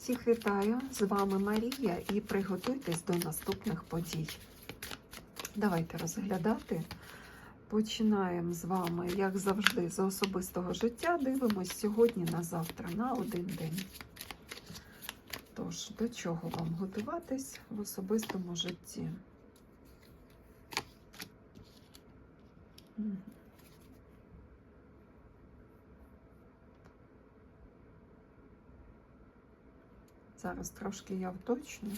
Всіх вітаю! З вами Марія і приготуйтесь до наступних подій. Давайте розглядати. Починаємо з вами, як завжди, з особистого життя. Дивимось сьогодні на завтра, на один день. Тож, до чого вам готуватись в особистому житті? Зараз трошки я вточню.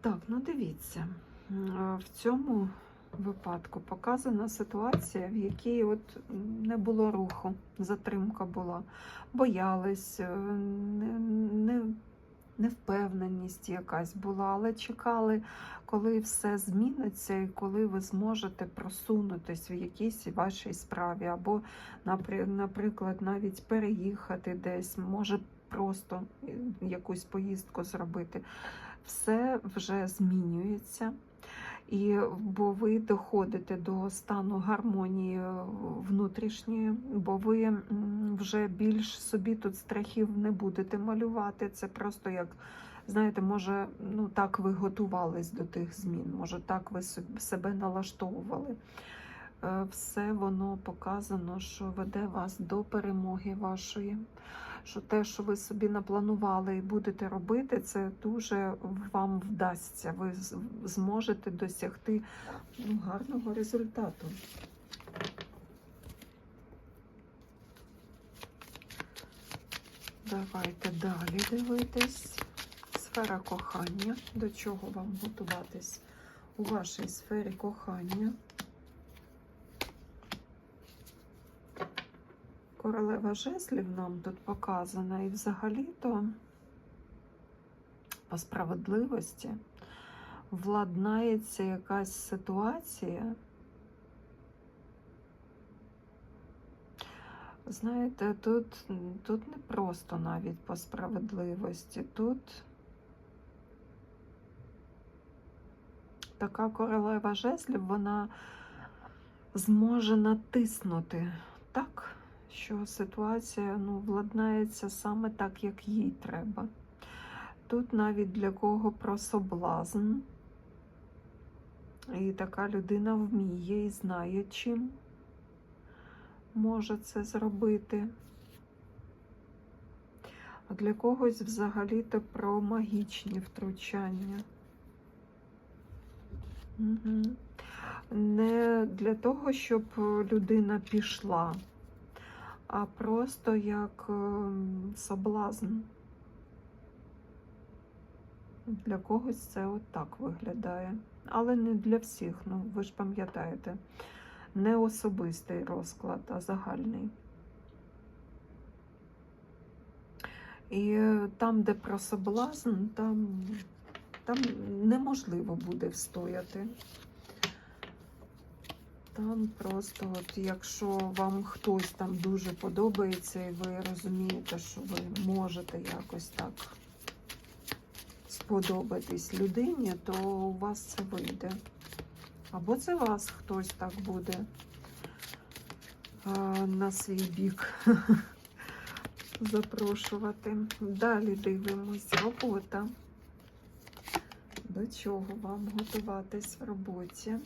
Так, ну дивіться, в цьому випадку показана ситуація, в якій от не було руху, затримка була, боялись, е, не, не, невпевненість якась була, але чекали, коли все зміниться і коли ви зможете просунутись в якійсь вашій справі, або, напри- наприклад, навіть переїхати десь, може просто якусь поїздку зробити. Все вже змінюється. І бо ви доходите до стану гармонії е, внутрішньої, бо ви вже більш собі тут страхів не будете малювати. Це просто як, знаєте, може, ну так ви готувались до тих змін, може так ви себе налаштовували. Е, Все воно показано, що веде вас до перемоги вашої. Що те, що ви собі напланували і будете робити, це дуже вам вдасться. Ви зможете досягти ну, гарного результату. Давайте далі дивитись. Сфера кохання. До чого вам готуватись у вашій сфері кохання? Королева жезлів нам тут показана, і взагалі-то по справедливості владнається якась ситуація. Знаєте, тут, тут не просто навіть по справедливості. Тут така королева жезлів, вона зможе натиснути так, що ситуація ну, владнається саме так, як їй треба. Тут навіть для кого про соблазн. І така людина вміє і знає, чим може це зробити. А для когось взагалі-то про магічні втручання. Угу. Не для того, щоб людина пішла, а просто як ем, соблазн. Для когось це от так виглядає. Але не для всіх, ну ви ж пам'ятаєте, не особистий розклад, а загальний. І е, там, де про соблазн, там, там неможливо буде встояти. Там просто, от якщо вам хтось там дуже подобається, і ви розумієте, що ви можете якось так сподобатись людині, то у вас це вийде. Або це вас хтось так буде на свій бік запрошувати. Далі дивимось робота. До чого вам готуватись в роботі?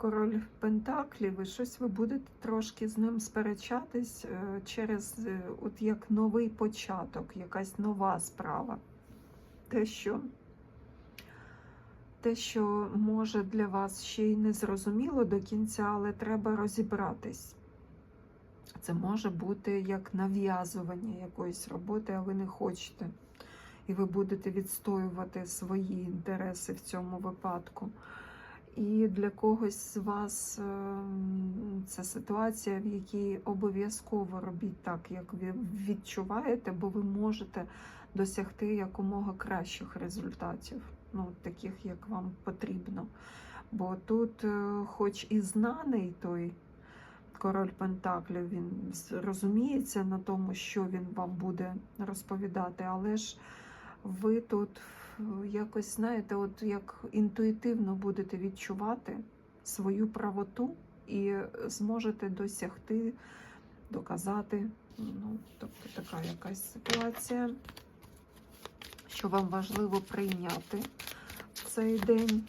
Король Пентаклів, і щось ви будете трошки з ним сперечатись е, через е, от як новий початок, якась нова справа. Те, що, те, що може для вас ще й не зрозуміло до кінця, але треба розібратись. Це може бути як нав'язування якоїсь роботи, а ви не хочете. І ви будете відстоювати свої інтереси в цьому випадку. І для когось з вас ем, це ситуація, в якій обов'язково робіть так, як ви відчуваєте, бо ви можете досягти якомога кращих результатів, ну, таких, як вам потрібно. Бо тут, е, хоч і знаний той король Пентаклів, він розуміється на тому, що він вам буде розповідати, але ж ви тут е, якось, знаєте, от як інтуїтивно будете відчувати свою правоту і зможете досягти, доказати. Ну, тобто така якась ситуація, що вам важливо прийняти цей день.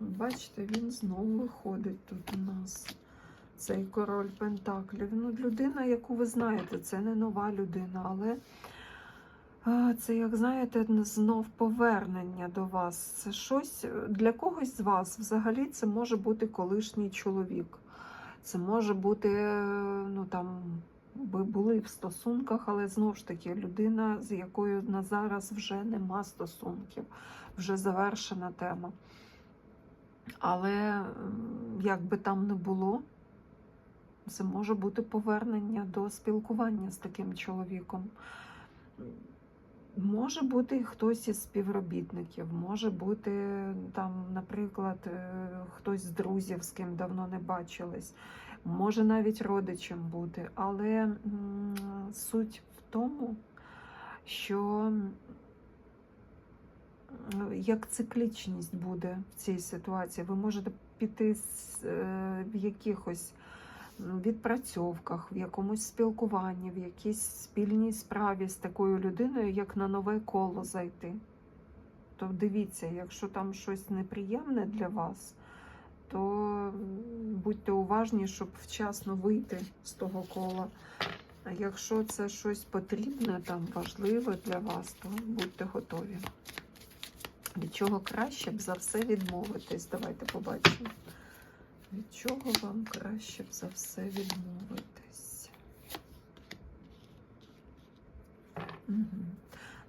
Бачите, він знову виходить тут у нас. Цей король Пентаклів. Ну, людина, яку ви знаєте, це не нова людина, але це, як знаєте, знов повернення до вас. Це щось для когось з вас взагалі це може бути колишній чоловік. Це може бути, е, ну там, ви були в стосунках, але знову ж таки людина, з якою на зараз вже нема стосунків, вже завершена тема. Але як би там не було, це може бути повернення до спілкування з таким чоловіком. Може бути хтось із співробітників, може бути там, наприклад, е, хтось з друзів, з ким давно не бачились, може навіть родичем бути. Але суть в тому, що як циклічність буде в цій ситуації. Ви можете піти е, в якихось відпрацьовках, в якомусь спілкуванні, в якійсь спільній справі з такою людиною, як на нове коло зайти. То дивіться, якщо там щось неприємне для вас, то будьте уважні, щоб вчасно вийти з того кола. А якщо це щось потрібне, там важливе для вас, то будьте готові. Від чого краще б за все відмовитись? Давайте побачимо. Від чого вам краще за все відмовитись? Угу.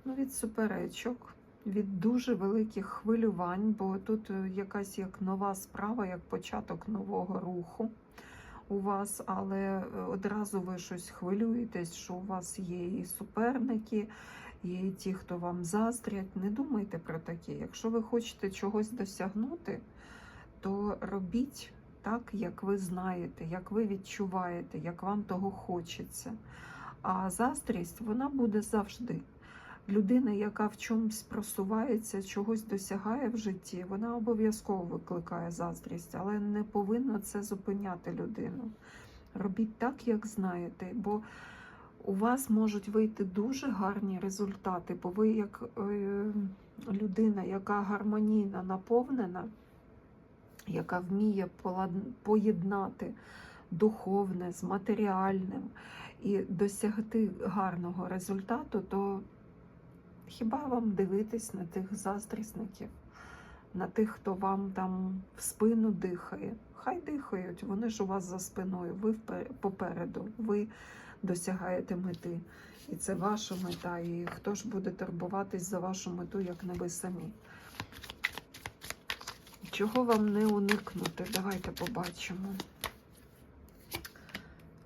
Ну, від суперечок, від дуже великих хвилювань, бо тут е, якась як нова справа, як початок нового руху у вас, але е, одразу ви щось хвилюєтесь, що у вас є і суперники, і ті, хто вам заздрять. Не думайте про таке. Якщо ви хочете чогось досягнути, то робіть так, як ви знаєте, як ви відчуваєте, як вам того хочеться. А заздрість вона буде завжди. Людина, яка в чомусь просувається, чогось досягає в житті, вона обов'язково викликає заздрість, але не повинно це зупиняти людину. Робіть так, як знаєте, бо у вас можуть вийти дуже гарні результати, бо ви як е, людина, яка гармонійно наповнена, яка вміє поєднати духовне з матеріальним і досягти гарного результату, то хіба вам дивитись на тих заздрісників, на тих, хто вам там в спину дихає? Хай дихають, вони ж у вас за спиною, ви попереду, ви досягаєте мети. І це ваша мета. І хто ж буде турбуватись за вашу мету, як не ви самі? Чого вам не уникнути? Давайте побачимо.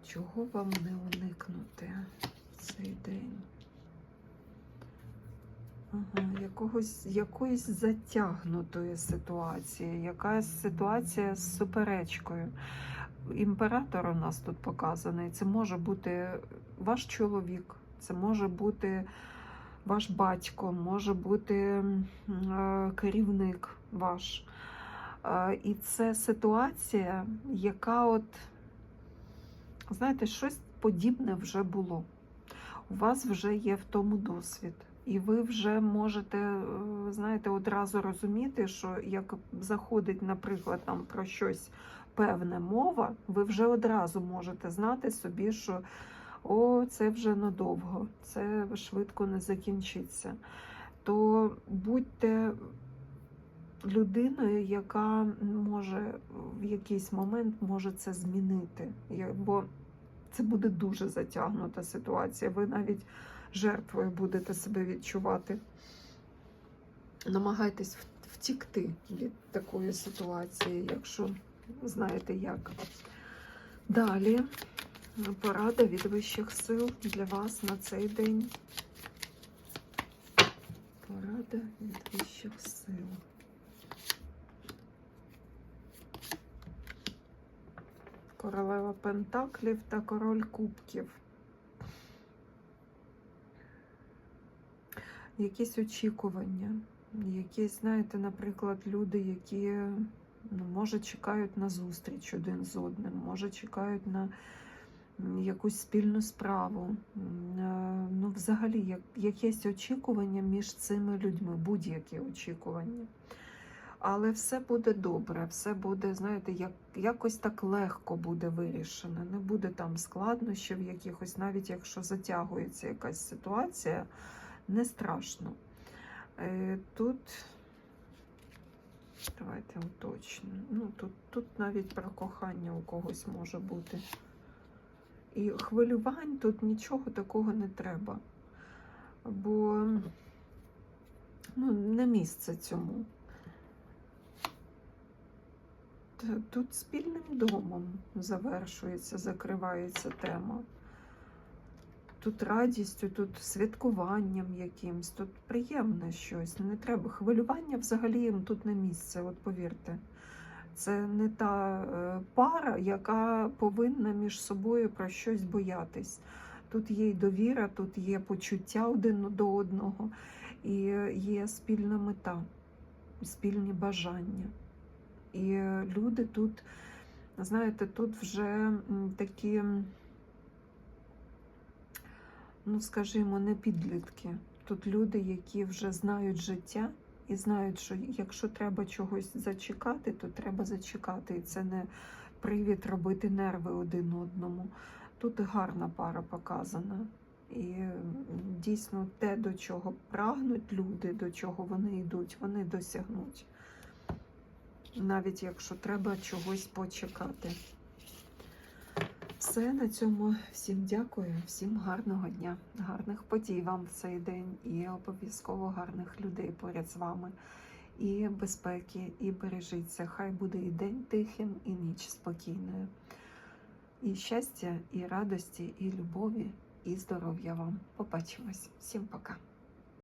Чого вам не уникнути цей день? Ага, якогось, якоїсь затягнутої ситуації, якась ситуація з суперечкою. Імператор у нас тут показаний. Це може бути ваш чоловік, це може бути ваш батько, може бути е, керівник ваш. І це ситуація, яка от, знаєте, щось подібне вже було. У вас вже є в тому досвід. І ви вже можете, е, знаєте, одразу розуміти, що як заходить, наприклад, там про щось певне мова, ви вже одразу можете знати собі, що о, це вже надовго, це швидко не закінчиться. То будьте людиною, яка може в якийсь момент може це змінити. Бо це буде дуже затягнута ситуація. Ви навіть жертвою будете себе відчувати. Намагайтесь втікти від такої ситуації, якщо знаєте як. Далі порада від вищих сил для вас на цей день. Порада від вищих сил. Королева Пентаклів та король кубків. Якісь очікування, якісь, знаєте, наприклад, люди, які ну, може чекають на зустріч один з одним, може чекають на якусь спільну справу. Е, Ну, взагалі, як, якесь очікування між цими людьми, будь-які очікування. Але все буде добре, все буде, знаєте, як, якось так легко буде вирішено. Не буде там складнощів якихось, навіть якщо затягується якась ситуація, не страшно. Е, Тут давайте уточню. Ну, тут, тут навіть про кохання у когось може бути. І хвилювань тут нічого такого не треба. Бо ну, не місце цьому. Тут спільним домом завершується, закривається тема. Тут радістю, тут святкуванням якимсь, тут приємне щось. Не треба. Хвилювання взагалі їм тут не місце, от повірте. Це не та е, пара, яка повинна між собою про щось боятись. Тут є й довіра, тут є почуття один до одного, і є спільна мета, спільні бажання. І люди тут, знаєте, тут вже такі, ну скажімо, не підлітки. Тут люди, які вже знають життя і знають, що якщо треба чогось зачекати, то треба зачекати. І це не привід робити нерви один одному. Тут гарна пара показана. І дійсно те, до чого прагнуть люди, до чого вони йдуть, вони досягнуть навіть якщо треба чогось почекати. Все на цьому всім дякую, всім гарного дня, гарних подій вам в цей день і обов'язково гарних людей поряд з вами. І безпеки, і бережіться. Хай буде і день тихим, і ніч спокійною. І щастя, і радості, і любові, і здоров'я вам. Побачимось. Всім пока.